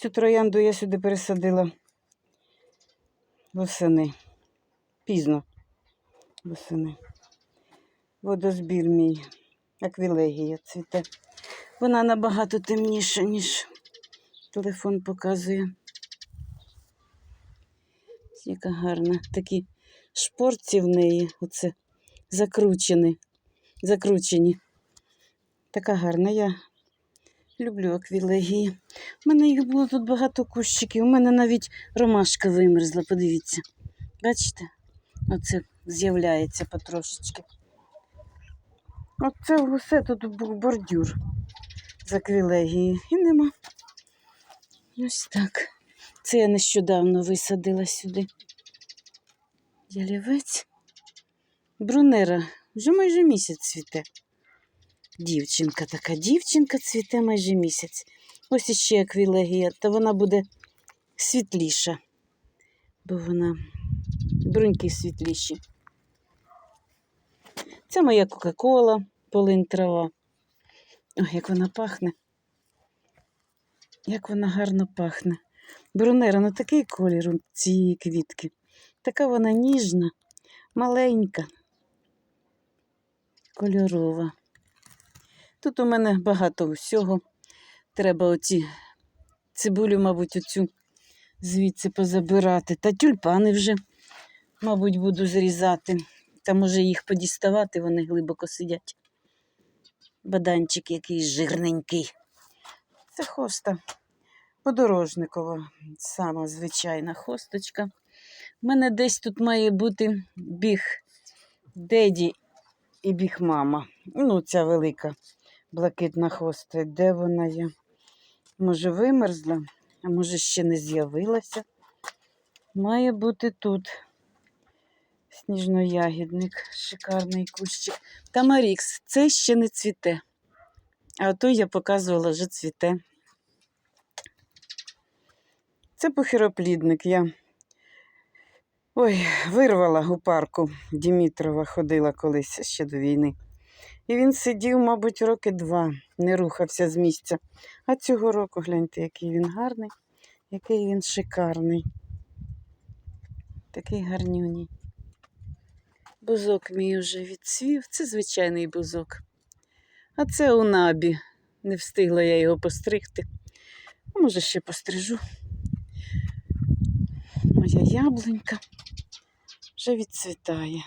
Цю троянду я сюди пересадила восени. Пізно восени. Водозбір мій. Аквілегія цвіте. Вона набагато темніша, ніж телефон показує. Яка гарна. Такі шпорці в неї. Оце закручені. Закручені. Така гарна. Я люблю аквілегії. У мене їх було тут багато кущиків. У мене навіть ромашка вимерзла, подивіться. Бачите? Оце з'являється потрошечки. Оце усе тут був бордюр з аквілегії. І нема. Ось так. Це я нещодавно висадила сюди. Ялівець. Брунера. Вже майже місяць цвіте. Дівчинка така, дівчинка цвіте майже місяць. Ось іще аквілегія, та вона буде світліша, бо вона бруньки світліші. Це моя Кока-Кола, полин трава. Ой, як вона пахне. Як вона гарно пахне. Брунера, ну такий колір у цієї квітки. Така вона ніжна, маленька, кольорова. Тут у мене багато всього. Треба оці цибулю, мабуть, оцю звідси позабирати. Та тюльпани вже, мабуть, буду зрізати. Та може їх подіставати, вони глибоко сидять. Баданчик якийсь жирненький. Це хоста подорожникова, сама звичайна хосточка. У мене десь тут має бути біг деді і біг мама. Ну, ця велика блакитна хоста. Де вона є? Може, вимерзла, а може, ще не з'явилася. Має бути тут. Сніжноягідник, шикарний кущик. Тамарікс, це ще не цвіте. А той я показувала, вже цвіте. Це похироплідник. Я ой, вирвала у парку. Дімітрова ходила колись ще до війни. І він сидів, мабуть, роки два, не рухався з місця. А цього року гляньте, який він гарний, який він шикарний. Такий гарнюній. Бузок мій вже відцвів. Це звичайний бузок. А це у набі. Не встигла я його постригти. Може, ще пострижу. Моя яблунька вже відцвітає.